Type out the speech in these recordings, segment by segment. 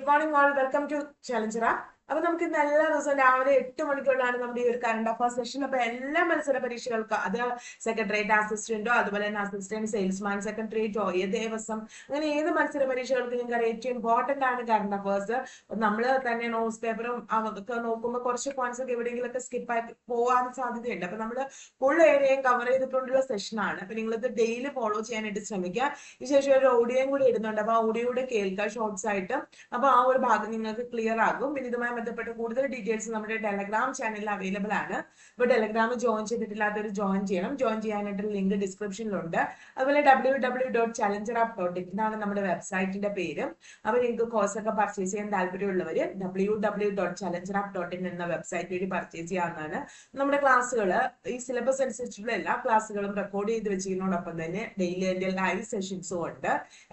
Good morning all welcome to Challenger അപ്പൊ നമുക്ക് എല്ലാ ദിവസവും രാവിലെ എട്ട് മണിക്കുള്ളാണ് നമ്മുടെ ഈ ഒരു കറണ്ട് അഫയർ സെഷൻ അപ്പൊ എല്ലാ മത്സര പരീക്ഷകൾക്കും അത് സെക്രട്ടേറിയറ്റ് അസിസ്റ്റന്റോ അതുപോലെ തന്നെ അസിസ്റ്റന്റ് സെയിൽസ്മാൻ സെക്രട്ടേറിയറ്റോ ഏത് ദിവസം അങ്ങനെ ഏത് മത്സര പരീക്ഷകൾക്കും നിങ്ങൾക്ക് ഏറ്റവും ഇമ്പോർട്ടന്റ് ആണ് കറണ്ട് അഫയേഴ്സ് നമ്മൾ തന്നെ ന്യൂസ് പേപ്പറും അതൊക്കെ നോക്കുമ്പോൾ കുറച്ച് പോയിന്റ്സ് ഒക്കെ എവിടെയെങ്കിലൊക്കെ സ്കിപ്പ് ആയി പോകാൻ സാധ്യതയുണ്ട്. അപ്പൊ നമ്മൾ ഫുൾ ഏരിയയും കവർ ചെയ്തിട്ടുള്ള സെഷനാണ് അപ്പൊ നിങ്ങളിത് ഡെയിലി ഫോളോ ചെയ്യാനായിട്ട് ശ്രമിക്കുക. ശേഷം ഒരു ഓഡിയോയും കൂടി ഇടുന്നുണ്ട്. അപ്പൊ ആ ഓഡിയോ കൂടെ കേൾക്കുക ഷോർട്സ് ആയിട്ട്. അപ്പൊ ആ ഒരു ഭാഗം നിങ്ങൾക്ക് ക്ലിയർ ആകും. പിന്നെ ഇതുമായി ബന്ധപ്പെട്ട കൂടുതൽ ഡീറ്റെയിൽസ് നമ്മുടെ ടെലഗ്രാം ചാനലിൽ അവൈലബിൾ ആണ്. ഇപ്പൊ ടെലഗ്രാം ജോയിൻ ചെയ്തിട്ടില്ലാത്തവർ ജോയിൻ ചെയ്യണം. ജോയിൻ ചെയ്യാനായിട്ട് ലിങ്ക് ഡിസ്ക്രിപ്ഷനിലുണ്ട് അതുപോലെ W W dot Challenger app dot എന്നാണ് നമ്മുടെ വെബ്സൈറ്റിന്റെ പേര്. അവർ നിങ്ങൾക്ക് കോഴ്സ് ഒക്കെ പർച്ചേസ് ചെയ്യാൻ താല്പര്യമുള്ളവർ W W dot Challenger app dot in എന്ന വെബ്സൈറ്റ് വഴി പർച്ചേസ് ചെയ്യാവുന്നതാണ്. നമ്മുടെ ക്ലാസ്സുകൾ ഈ സിലബസ് അനുസരിച്ചുള്ള എല്ലാ ക്ലാസ്സുകളും റെക്കോർഡ് ചെയ്ത് വെച്ചതിനോടൊപ്പം തന്നെ ഡെയിലി അതിന്റെ ലൈവ് സെഷൻസും ഉണ്ട്.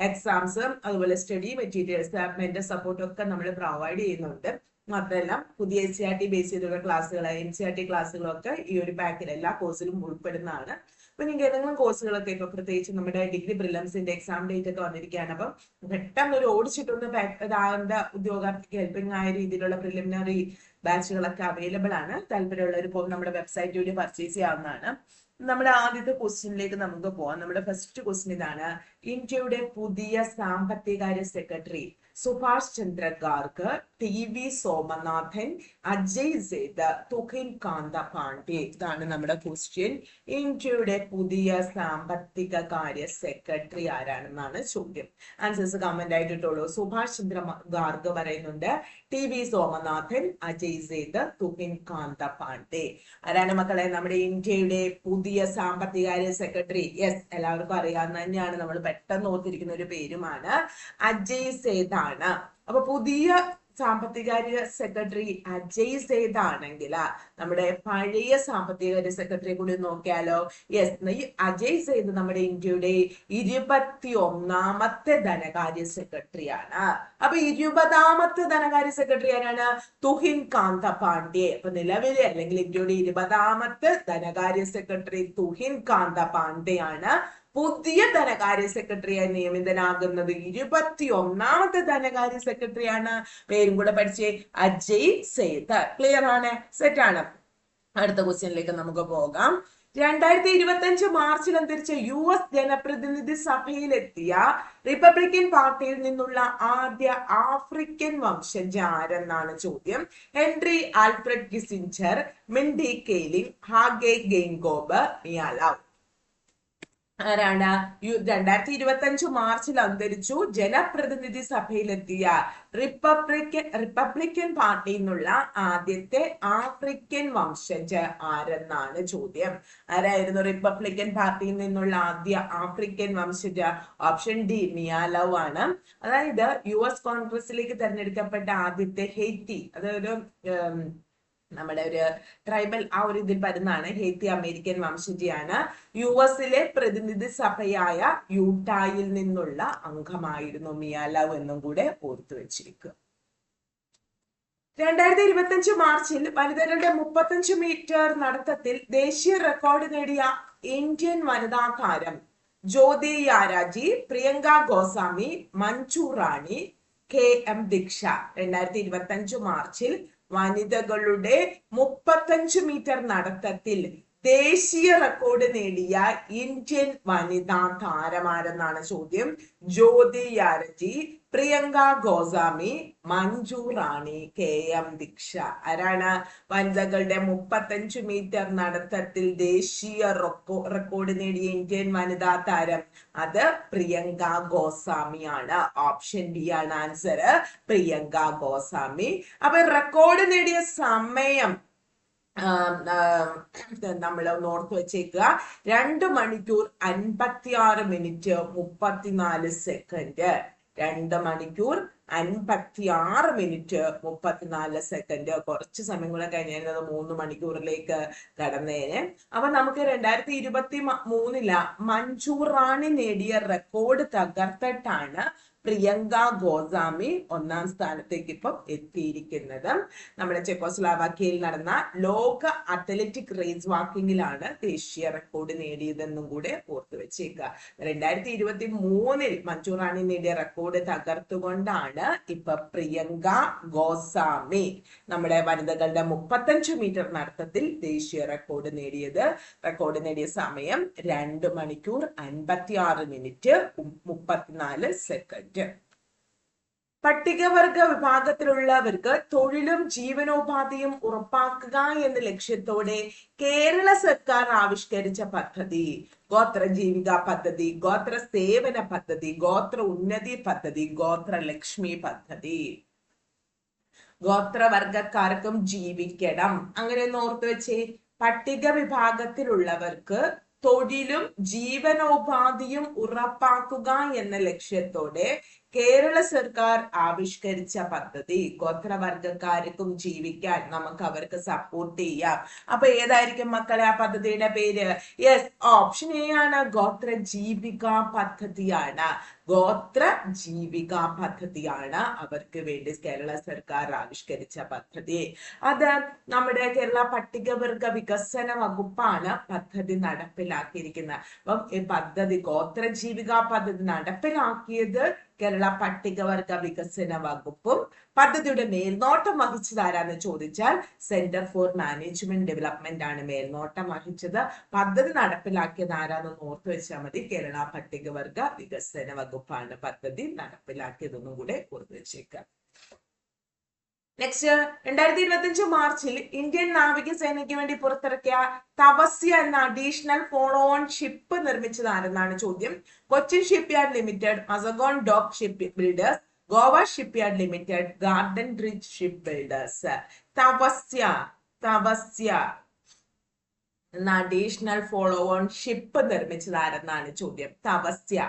എക്സാംസ് അതുപോലെ സ്റ്റഡി മെറ്റീരിയൽസ് മെന്റൽ സപ്പോർട്ടും ഒക്കെ നമ്മൾ പ്രൊവൈഡ് ചെയ്യുന്നുണ്ട്. മാത്രമല്ല പുതിയ N C R T base ചെയ്തുള്ള ക്ലാസ്സുകൾ എൻ സി ആർ ടി ക്ലാസ്സുകളൊക്കെ ഈ ഒരു പാക്കിൽ എല്ലാ കോഴ്സിലും ഉൾപ്പെടുന്നതാണ്. അപ്പൊ നിങ്ങൾക്ക് ഏതെങ്കിലും കോഴ്സുകളൊക്കെ ഇപ്പൊ പ്രത്യേകിച്ച് നമ്മുടെ ഡിഗ്രി ബ്രില്ലംസിന്റെ എക്സാം ഡേറ്റ് ഒക്കെ വന്നിരിക്കുകയാണ്. അപ്പം പെട്ടെന്ന് ഒരു ഓടിച്ചിട്ടൊന്ന് ഇതാകേണ്ട ഉദ്യോഗാർത്ഥിക്ക് ഹെൽപ്പിംഗ് ആയ രീതിയിലുള്ള പ്രിലിമിനറി ബാച്ചുകളൊക്കെ അവൈലബിൾ ആണ്. താല്പര്യമുള്ളവർ പോകും നമ്മുടെ വെബ്സൈറ്റ് വഴി പർച്ചേസ് ചെയ്യാവുന്നതാണ്. നമ്മുടെ ആദ്യത്തെ ക്വസ്റ്റ്യനിലേക്ക് നമുക്ക് പോവാം. നമ്മുടെ ഫസ്റ്റ് ക്വസ്റ്റ്യൻ ഇതാണ് ഇന്ത്യയുടെ പുതിയ സാമ്പത്തികാര്യ secretary Subhash Chandra Garg T V Somanathan Ajay Seth Tuhin Kanta Pandey ഇതാണ് നമ്മുടെ ക്വസ്റ്റ്യൻ ഇന്ത്യയുടെ പുതിയ സാമ്പത്തിക കാര്യ സെക്രട്ടറി ആരാണെന്നാണ് ചോദ്യം. ആൻസേഴ്സ് കമന്റ് ആയിട്ടിട്ടുള്ളൂ. സുഭാഷ് ചന്ദ്ര ഗാർഗ് പറയുന്നുണ്ട് ടി വി സോമനാഥൻ അജയ് സേത് തുഹിൻ കാന്ത പാണ്ഡെ ആരാണ് മക്കളെ? നമ്മുടെ ഇന്ത്യയുടെ പുതിയ സാമ്പത്തികാര്യ സെക്രട്ടറി. യെസ് എല്ലാവർക്കും അറിയാവുന്ന തന്നെയാണ്. നമ്മൾ പെട്ടെന്ന് ഓർത്തിരിക്കുന്ന ഒരു പേരുമാണ് അജയ് സേതാണ്. അപ്പൊ പുതിയ സാമ്പത്തികാര്യ സെക്രട്ടറി അജയ് സേത് ആണെങ്കിൽ നമ്മുടെ പഴയ സാമ്പത്തികാര്യ സെക്രട്ടറി കൂടി നോക്കിയാലോ? യെസ് അജയ് സേത് നമ്മുടെ ഇന്ത്യയുടെ ഇരുപത്തി ഒന്നാമത്തെ ധനകാര്യ സെക്രട്ടറിയാണ്. അപ്പൊ ഇരുപതാമത്തെ ധനകാര്യ സെക്രട്ടറി ആരാണ്? തുഹിൻ കാന്ത പാണ്ഡ്യെ. അപ്പൊ നിലവിലെ അല്ലെങ്കിൽ ഇന്ത്യയുടെ ഇരുപതാമത്തെ ധനകാര്യ സെക്രട്ടറി തുഹിൻ കാന്ത പാണ്ഡ്യെ ആണ് പുതിയ ധനകാര്യ സെക്രട്ടറിയായി നിയമിതനാകുന്നത് ഇരുപത്തി ഒന്നാമത്തെ ധനകാര്യ സെക്രട്ടറിയാണ്. പേരും കൂടെ പഠിച്ചേ അജയ് സേത്ത് ക്ലിയർ ആണ്? സെറ്റ് ആണ്. അടുത്ത ക്വസ്റ്റ്യനിലേക്ക് നമുക്ക് പോകാം. രണ്ടായിരത്തി ഇരുപത്തി അഞ്ച് മാർച്ചിൽ അന്തരിച്ച യു എസ് ജനപ്രതിനിധി സഭയിലെത്തിയ റിപ്പബ്ലിക്കൻ പാർട്ടിയിൽ നിന്നുള്ള ആദ്യ ആഫ്രിക്കൻ വംശജ ആരെന്നാണ് ചോദ്യം. Henry Alfred Kissinger Mindy Kaling Hage Geingob Mia Love. ആരാണ്? രണ്ടായിരത്തി ഇരുപത്തി അഞ്ച് മാർച്ചിൽ അന്തരിച്ചു. ജനപ്രതിനിധി സഭയിലെത്തിയ റിപ്പബ്ലിക്കൻ റിപ്പബ്ലിക്കൻ പാർട്ടിയിൽ നിന്നുള്ള ആദ്യത്തെ ആഫ്രിക്കൻ വംശജ ആരെന്നാണ് ചോദ്യം. ആരായിരുന്നു റിപ്പബ്ലിക്കൻ പാർട്ടിയിൽ നിന്നുള്ള ആദ്യ ആഫ്രിക്കൻ വംശജ? ഓപ്ഷൻ ഡി മിയാലവ് ആണ്. അതായത് യു എസ് കോൺഗ്രസിലേക്ക് തെരഞ്ഞെടുക്കപ്പെട്ട ആദ്യത്തെ ഹെയ്റ്റി അതൊരു നമ്മുടെ ഒരു ട്രൈബൽ ആ ഒരു ഇതിൽ വരുന്നതാണ്. ഹേത്തി അമേരിക്കൻ വംശജിയാണ്. യു എസിലെ പ്രതിനിധി സഭയായ യൂട്ടായിൽ നിന്നുള്ള അംഗമായിരുന്നു മിയാലവ് എന്നും കൂടെ ഓർത്തു വെച്ചിരിക്കുക. രണ്ടായിരത്തി ഇരുപത്തിയഞ്ച് മാർച്ചിൽ വനിതകളുടെ മുപ്പത്തഞ്ച് മീറ്റർ നടത്തത്തിൽ ദേശീയ റെക്കോർഡ് നേടിയ ഇന്ത്യൻ വനിതാ താരം ജ്യോതി യാരാജി പ്രിയങ്ക ഗോസ്വാമി മഞ്ജു റാണി കെ എം ദീക്ഷ. രണ്ടായിരത്തി ഇരുപത്തി അഞ്ച് മാർച്ചിൽ വനിതകളുടെ മുപ്പത്തഞ്ച് മീറ്റർ നടത്തത്തിൽ ദേശീയ റെക്കോർഡ് നേടിയ ഇന്ത്യൻ വനിതാ താരമാരെന്നാണ് ചോദ്യം. Jyoti Yarraji Priyanka Goswami Manju Rani K M Deeksha. ആരാണ് വനിതകളുടെ മുപ്പത്തഞ്ച് മീറ്റർ നടത്തത്തിൽ ദേശീയ റെക്കോർഡ് നേടിയ ഇന്ത്യൻ വനിതാ താരം? അത് പ്രിയങ്ക ഗോസ്വാമിയാണ്. ഓപ്ഷൻ ഡി ആണ് ആൻസർ പ്രിയങ്ക ഗോസ്വാമി. അപ്പൊ റെക്കോർഡ് നേടിയ സമയം നമ്മൾ നോർത്ത് വെച്ചേക്കുക. രണ്ട് മണിക്കൂർ അൻപത്തി ആറ് മിനിറ്റ് മുപ്പത്തിനാല് സെക്കൻഡ് രണ്ട് മണിക്കൂർ അൻപത്തി ആറ് മിനിറ്റ് മുപ്പത്തിനാല് സെക്കൻഡ്. കുറച്ച് സമയം കൂടെ കഴിഞ്ഞാൽ മൂന്ന് മണിക്കൂറിലേക്ക് കടന്നേനെ. അപ്പൊ നമുക്ക് രണ്ടായിരത്തി ഇരുപത്തി മൂന്നില മഞ്ജു റാണി നേടിയ റെക്കോർഡ് തകർത്തിട്ടാണ് പ്രിയങ്ക ഗോസാമി ഒന്നാം സ്ഥാനത്തേക്ക് ഇപ്പം എത്തിയിരിക്കുന്നത്. നമ്മുടെ ചെക്കോസ്ലാവാക്യയിൽ നടന്ന ലോക അത്ലറ്റിക് റേസ് വാക്കിങ്ങിലാണ് ദേശീയ റെക്കോർഡ് നേടിയതെന്നും കൂടെ ഓർത്തു വെച്ചേക്കുക രണ്ടായിരത്തി ഇരുപത്തി മൂന്നിൽ മഞ്ജു റാണി നേടിയ റെക്കോർഡ് തകർത്തുകൊണ്ടാണ് ഇപ്പൊ പ്രിയങ്ക ഗോസ്വാമി. നമ്മുടെ വനിതകളുടെ മുപ്പത്തഞ്ച് മീറ്റർ നടത്തത്തിൽ ദേശീയ റെക്കോർഡ് നേടിയത്. റെക്കോർഡ് നേടിയ സമയം രണ്ട് മണിക്കൂർ അൻപത്തി മിനിറ്റ് മുപ്പത്തിനാല് സെക്കൻഡ് പട്ടികവർഗ വിഭാഗത്തിലുള്ളവർക്ക് തൊഴിലും ജീവനോപാധിയും ഉറപ്പാക്കുക എന്ന ലക്ഷ്യത്തോടെ കേരള സർക്കാർ ആവിഷ്കരിച്ച പദ്ധതി. ഗോത്ര ജീവിക പദ്ധതി ഗോത്ര സേവന പദ്ധതി ഗോത്ര ഉന്നതി പദ്ധതി ഗോത്ര ലക്ഷ്മി പദ്ധതി. ഗോത്രവർഗക്കാർക്കും ജീവിക്കണം. അങ്ങനെ ഓർത്ത് വെച്ചേ. പട്ടിക വിഭാഗത്തിലുള്ളവർക്ക് തൊഴിലും ജീവനോപാധിയും ഉറപ്പാക്കുക എന്ന ലക്ഷ്യത്തോടെ കേരള സർക്കാർ ആവിഷ്കരിച്ച പദ്ധതി ഗോത്രവർഗക്കാർക്കും ജീവിക്കാൻ നമുക്ക് അവർക്ക് സപ്പോർട്ട് ചെയ്യാം. അപ്പൊ ഏതായിരിക്കും മക്കളെ ആ പദ്ധതിയുടെ പേര്? യെസ് ഓപ്ഷൻ എ ആണ് ഗോത്ര ജീവിക പദ്ധതിയാണ്. ഗോത്ര ജീവിക പദ്ധതിയാണ് അവർക്ക് വേണ്ടി കേരള സർക്കാർ ആവിഷ്കരിച്ച പദ്ധതി. അത് നമ്മുടെ കേരള പട്ടികവർഗ വികസന വകുപ്പാണ് പദ്ധതി നടപ്പിലാക്കിയിരിക്കുന്നത്. അപ്പം ഈ പദ്ധതി ഗോത്ര ജീവിക പദ്ധതി നടപ്പിലാക്കിയത് കേരള പട്ടികവർഗ വികസന വകുപ്പും പദ്ധതിയുടെ മേൽനോട്ടം വഹിച്ചത് ആരാന്ന് ചോദിച്ചാൽ സെന്റർ ഫോർ മാനേജ്മെന്റ് ഡെവലപ്മെന്റ് ആണ് മേൽനോട്ടം വഹിച്ചത്. പദ്ധതി നടപ്പിലാക്കിയത് ആരാന്ന് ഓർത്തു വെച്ചാൽ മതി കേരള പട്ടികവർഗ വികസന വകുപ്പാണ് പദ്ധതി നടപ്പിലാക്കിയതെന്നും കൂടെ ഓർത്തു വെച്ചേക്കാം നെക്സ്റ്റ് രണ്ടായിരത്തി ഇരുപത്തി അഞ്ച് മാർച്ചിൽ ഇന്ത്യൻ നാവികസേനയ്ക്ക് വേണ്ടി പുറത്തിറക്കിയ തപസ്യ എന്ന അഡീഷണൽ ഫോളോ ഓൺ ഷിപ്പ് നിർമ്മിച്ചത് ആരെന്നാണ് ചോദ്യം. Cochin ship yard limited Mazagon dock ship builders Goa ship yard limited garden bridge ship builders Tapasya Tapasya എന്ന അഡീഷണൽ ഫോളോ ഓൺ ഷിപ്പ് നിർമ്മിച്ചത് ആരെന്നാണ് ചോദ്യം. തപസ്യ.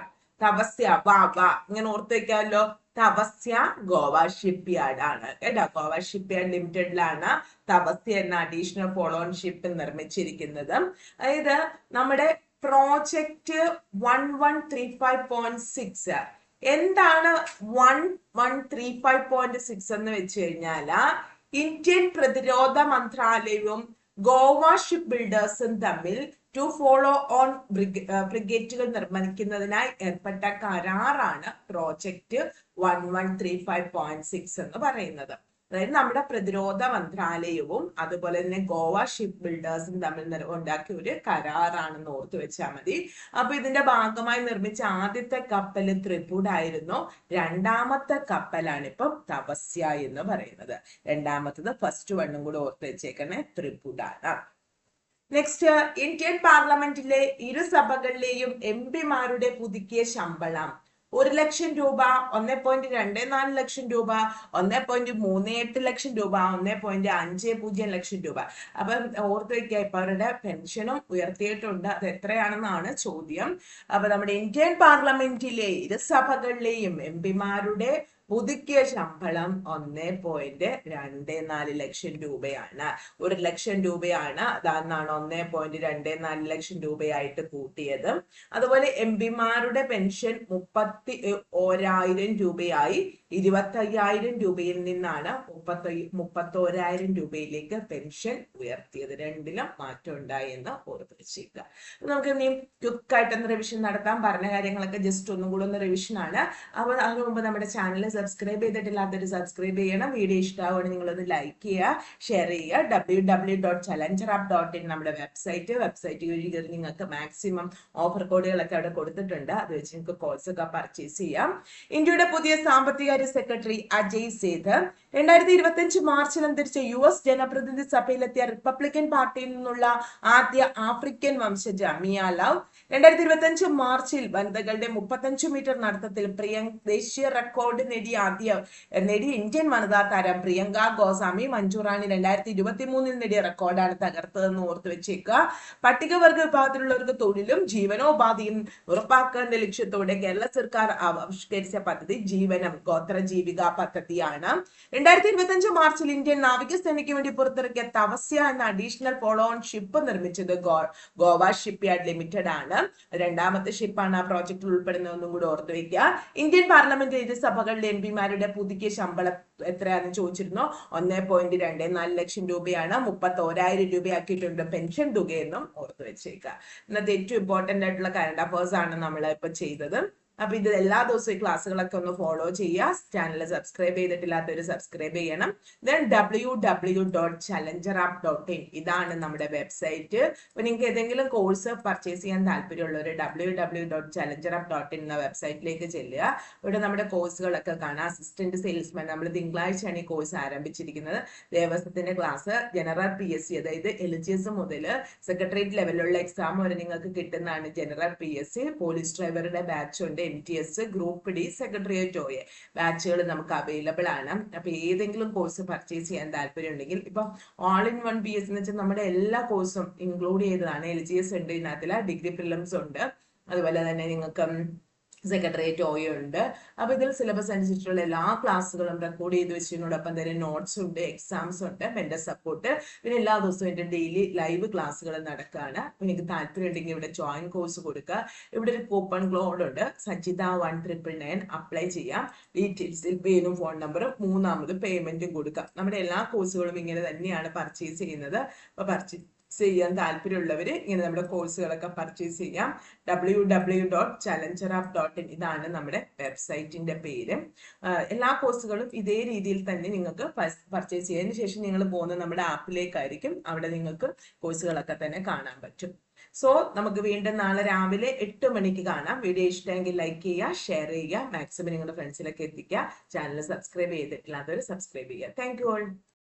തപസ്യ വാ വാ. ഇങ്ങനെ ഓർത്ത് വെക്കാമല്ലോ. തപസ്യ ഗോവ ഷിപ്പ്യാർഡ് ആണ്. കേട്ടോ? ഗോവ ഷിപ്പ് യാർഡ് ലിമിറ്റഡിലാണ് തപസ്യ എന്ന അഡീഷണൽ ഫോളോൺ ഷിപ്പ് നിർമ്മിച്ചിരിക്കുന്നത്. അതായത് നമ്മുടെ project one one three five point six എന്താണ് one one three five point six എന്ന് വെച്ച് കഴിഞ്ഞാൽ ഇന്ത്യൻ പ്രതിരോധ മന്ത്രാലയവും ഗോവ ഷിപ്പ് ബിൽഡേഴ്സും തമ്മിൽ ടു ഫോളോ ഓൺ ബ്രിഗേറ്റുകൾ നിർമ്മിക്കുന്നതിനായി ഏർപ്പെട്ട കരാറാണ് project one one three five point six എന്ന് പറയുന്നത്. അതായത് നമ്മുടെ പ്രതിരോധ മന്ത്രാലയവും അതുപോലെ തന്നെ ഗോവ ഷിപ്പ് ബിൽഡേഴ്സും തമ്മിൽ ഉണ്ടാക്കിയ ഒരു കരാറാണെന്ന് ഓർത്തു വെച്ചാൽ മതി. അപ്പൊ ഇതിന്റെ ഭാഗമായി നിർമ്മിച്ച ആദ്യത്തെ കപ്പൽ ത്രിപുടായിരുന്നു രണ്ടാമത്തെ കപ്പലാണ് ഇപ്പം തപസ്യ എന്ന് പറയുന്നത്. രണ്ടാമത്തത് ഫസ്റ്റ് വണ്ണും കൂടെ ഓർത്ത് വെച്ചേക്കണേ ത്രിപുടാണ് നെക്സ്റ്റ് ഇന്ത്യൻ പാർലമെന്റിലെ ഇരു സഭകളിലെയും എം പിമാരുടെ പുതുക്കിയ ശമ്പളം. ഒരു ലക്ഷം രൂപ ഒന്ന് പോയിന്റ് രണ്ട് നാല് ലക്ഷം രൂപ ഒന്ന് പോയിന്റ് മൂന്ന് എട്ട് ലക്ഷം രൂപ ഒന്ന് പോയിന്റ് അഞ്ച് പൂജ്യം ലക്ഷം രൂപ. അപ്പം ഓർത്ത് വയ്ക്കുക ഇപ്പൊ അവരുടെ പെൻഷനും ഉയർത്തിയിട്ടുണ്ട്. അത് എത്രയാണെന്നാണ് ചോദ്യം. അപ്പൊ നമ്മുടെ ഇന്ത്യൻ പാർലമെന്റിലെ ഇരുസഭകളിലെയും എം പിമാരുടെ പുതുക്കിയ ശമ്പളം ഒന്ന് പോയിന്റ് രണ്ട് നാല് ലക്ഷം രൂപയാണ്. ഒരു ലക്ഷം രൂപയാണ് അതാണ് ഒന്ന് പോയിന്റ് രണ്ട് നാല് ലക്ഷം രൂപയായിട്ട് കൂട്ടിയത്. അതുപോലെ എം പിമാരുടെ പെൻഷൻ മുപ്പത്തി ഓരായിരം രൂപയായി. ഇരുപത്തി അയ്യായിരം രൂപയിൽ നിന്നാണ് മുപ്പത്തി മുപ്പത്തോരായിരം രൂപയിലേക്ക് പെൻഷൻ ഉയർത്തിയത്. രണ്ടിലും മാറ്റം ഉണ്ടായി എന്ന് ഓർത്ത് നമുക്ക് ഇനി ക്വിക്കായിട്ടൊന്ന് റിവിഷൻ നടത്താം. പറഞ്ഞ കാര്യങ്ങളൊക്കെ ജസ്റ്റ് ഒന്നും കൂടെ ഒന്ന് റിവിഷൻ ആണ്. അപ്പോൾ അതിനു മുമ്പ് നമ്മുടെ ചാനൽ സബ്സ്ക്രൈബ് ചെയ്തിട്ടില്ലാത്തവർ സബ്സ്ക്രൈബ് ചെയ്യണം. വീഡിയോ ഇഷ്ടമാവുകയാണെങ്കിൽ നിങ്ങളൊന്ന് ലൈക്ക് ചെയ്യുക ഷെയർ ചെയ്യുക. W W dot challenger app dot in നമ്മുടെ വെബ്സൈറ്റ് വെബ്സൈറ്റ് വഴി കയറി നിങ്ങൾക്ക് മാക്സിമം ഓഫർ കോഡുകളൊക്കെ അവിടെ കൊടുത്തിട്ടുണ്ട്. അത് വെച്ച് നിങ്ങൾക്ക് കോഴ്സ് ഒക്കെ പർച്ചേസ് ചെയ്യാം. ഇന്ത്യയുടെ പുതിയ സാമ്പത്തിക സെക്രട്ടറി അജയ് സേത്. രണ്ടായിരത്തി ഇരുപത്തി അഞ്ച് മാർച്ചിൽ അന്തരിച്ച യു എസ് ജനപ്രതിനിധി സഭയിലെത്തിയ റിപ്പബ്ലിക്കൻ പാർട്ടിയിൽ നിന്നുള്ള ആദ്യ ആഫ്രിക്കൻ വംശജ മിയ ലവ്. രണ്ടായിരത്തി ഇരുപത്തി അഞ്ച് മാർച്ചിൽ വനിതകളുടെ മുപ്പത്തഞ്ച് മീറ്റർ നടത്തത്തിൽ പ്രിയങ്ക ദേശീയ റെക്കോർഡ് നേടിയ ആദ്യ നേടിയ ഇന്ത്യൻ വനിതാ താരം പ്രിയങ്ക ഗോസ്വാമി മഞ്ജുറാണി രണ്ടായിരത്തി ഇരുപത്തി മൂന്നിൽ നേടിയ റെക്കോർഡാണ് തകർത്തതെന്ന് ഓർത്തു വെച്ചേക്കുക. പട്ടികവർഗ വിഭാഗത്തിലുള്ളവർക്ക് തൊഴിലും ജീവനോപാധിയും ഉറപ്പാക്കേണ്ട ലക്ഷ്യത്തോടെ കേരള സർക്കാർ ആവിഷ്കരിച്ച പദ്ധതി ജീവനം ഗോത്ര ജീവിക പദ്ധതിയാണ്. രണ്ടായിരത്തി ഇരുപത്തഞ്ച് മാർച്ചിൽ ഇന്ത്യൻ നാവികസേനയ്ക്ക് വേണ്ടി പുറത്തിറക്കിയ തവസ്യ എന്ന അഡീഷണൽ ഫോളോ ഓൺ ഷിപ്പ് നിർമ്മിച്ചത് ഗോവ ഷിപ്പ് യാർഡ് ലിമിറ്റഡ് ആണ്. രണ്ടാമത്തെ ഷിപ്പാണ് ആ പ്രോജക്റ്റിൽ ഉൾപ്പെടുന്നതെന്നും കൂടി ഓർത്തു വെക്കുക ഇന്ത്യൻ പാർലമെന്റ് ഇരുസഭകളുടെ എം പിമാരുടെ പുതുക്കിയ ശമ്പളം എത്രയാണെന്ന് ചോദിച്ചിരുന്നു? ഒന്നേ പോയിന്റ് രണ്ട് നാല് ലക്ഷം രൂപയാണ്. മുപ്പത്തി ഓരായിരം രൂപയാക്കിയിട്ടുണ്ട് പെൻഷൻ തുകയെന്നും ഓർത്തു വെച്ചേക്കുക. ഇന്നത്തെ ഏറ്റവും ഇമ്പോർട്ടന്റ് ആയിട്ടുള്ള കറണ്ട് അഫേഴ്സ് ആണ് നമ്മൾ ഇപ്പൊ ചെയ്തത്. അപ്പൊ ഇത് എല്ലാ ദിവസവും ക്ലാസ്സുകളൊക്കെ ഒന്ന് ഫോളോ ചെയ്യുക. ചാനൽ സബ്സ്ക്രൈബ് ചെയ്തിട്ടില്ലാത്തവർ സബ്സ്ക്രൈബ് ചെയ്യണം. Then W W dot challenger app dot in ഇതാണ് നമ്മുടെ വെബ്സൈറ്റ് അപ്പൊ നിങ്ങൾക്ക് ഏതെങ്കിലും കോഴ്സ് പർച്ചേസ് ചെയ്യാൻ താല്പര്യമുള്ളവർ W W dot challenger app dot in എന്ന വെബ്സൈറ്റിലേക്ക് ചെല്ലുക. ഇവിടെ നമ്മുടെ കോഴ്സുകളൊക്കെ കാണാം. അസിസ്റ്റന്റ് സെയിൽസ്മാൻ നമ്മൾ തിങ്കളാഴ്ചയാണ് ഈ കോഴ്സ് ആരംഭിച്ചിരിക്കുന്നത്. ദേവസ്വത്തിന്റെ class general P S C അതായത് എൽ ജി എസ് മുതൽ സെക്രട്ടേറിയറ്റ് ലെവലിലുള്ള എക്സാം വരെ നിങ്ങൾക്ക് കിട്ടുന്നതാണ് general P S C police ഡ്രൈവറുടെ ബാച്ച് ഉണ്ട്. M T S group D secretariat O A ബാച്ചുകൾ നമുക്ക് അവൈലബിൾ ആണ്. അപ്പൊ ഏതെങ്കിലും കോഴ്സ് പർച്ചേസ് ചെയ്യാൻ താല്പര്യം ഉണ്ടെങ്കിൽ ഇപ്പൊ all in one B S എന്ന് വെച്ചാൽ നമ്മുടെ എല്ലാ കോഴ്സും ഇൻക്ലൂഡ് ചെയ്തതാണ്. എൽ ജി എസ് ഉണ്ട് ഇതിനകത്തിൽ ഡിഗ്രി ഫിലിംസ് ഉണ്ട്. അതുപോലെ തന്നെ നിങ്ങൾക്ക് സെക്രട്ടേറിയറ്റ് ഓയോ ഉണ്ട് അപ്പൊ ഇതിൽ സിലബസ് അനുസരിച്ചുള്ള എല്ലാ ക്ലാസ്സുകളും റെക്കോർഡ് ചെയ്ത് വെച്ചതിനോടൊപ്പം തന്നെ നോട്ട്സ് ഉണ്ട് എക്സാംസ് ഉണ്ട് മെന്റർ സപ്പോർട്ട് പിന്നെ എല്ലാ ദിവസവും എന്റെ ഡെയിലി ലൈവ് ക്ലാസ്സുകൾ നടക്കുകയാണ് എനിക്ക് താല്പര്യം ഉണ്ടെങ്കിൽ ഇവിടെ ജോയിൻ കോഴ്സ് കൊടുക്കുക ഇവിടെ ഒരു കൂപ്പൺ ക്ലോഡ് ഉണ്ട്. Sajitha one triple nine apply ചെയ്യാം. ഡീറ്റെയിൽസിൽ പേരും ഫോൺ നമ്പറും മൂന്നാമത് പേയ്മെന്റും കൊടുക്കാം. നമ്മുടെ എല്ലാ കോഴ്സുകളും ഇങ്ങനെ തന്നെയാണ് പർച്ചേസ് ചെയ്യുന്നത്. അപ്പൊ പർച്ചേസ് ചെയ്യാൻ താല്പര്യമുള്ളവർ ഇങ്ങനെ നമ്മുടെ കോഴ്സുകളൊക്കെ പർച്ചേസ് ചെയ്യാം. W W dot challenger app dot in ഇതാണ് നമ്മുടെ വെബ്സൈറ്റിന്റെ പേര്. എല്ലാ കോഴ്സുകളും ഇതേ രീതിയിൽ തന്നെ നിങ്ങൾക്ക് പർച്ചേസ് ചെയ്യാതിന് ശേഷം നിങ്ങൾ പോകുന്ന നമ്മുടെ ആപ്പിലേക്കായിരിക്കും അവിടെ നിങ്ങൾക്ക് കോഴ്സുകളൊക്കെ തന്നെ കാണാൻ പറ്റും. സോ നമുക്ക് വീണ്ടും നാളെ രാവിലെ എട്ട് മണിക്ക് കാണാം. വീഡിയോ ഇഷ്ടമെങ്കിൽ ലൈക്ക് ചെയ്യുക ഷെയർ ചെയ്യുക മാക്സിമം നിങ്ങളുടെ ഫ്രണ്ട്സിലൊക്കെ എത്തിക്കുക. ചാനൽ സബ്സ്ക്രൈബ് ചെയ്തിട്ടില്ലാത്തവർ സബ്സ്ക്രൈബ് ചെയ്യുക. Thank you all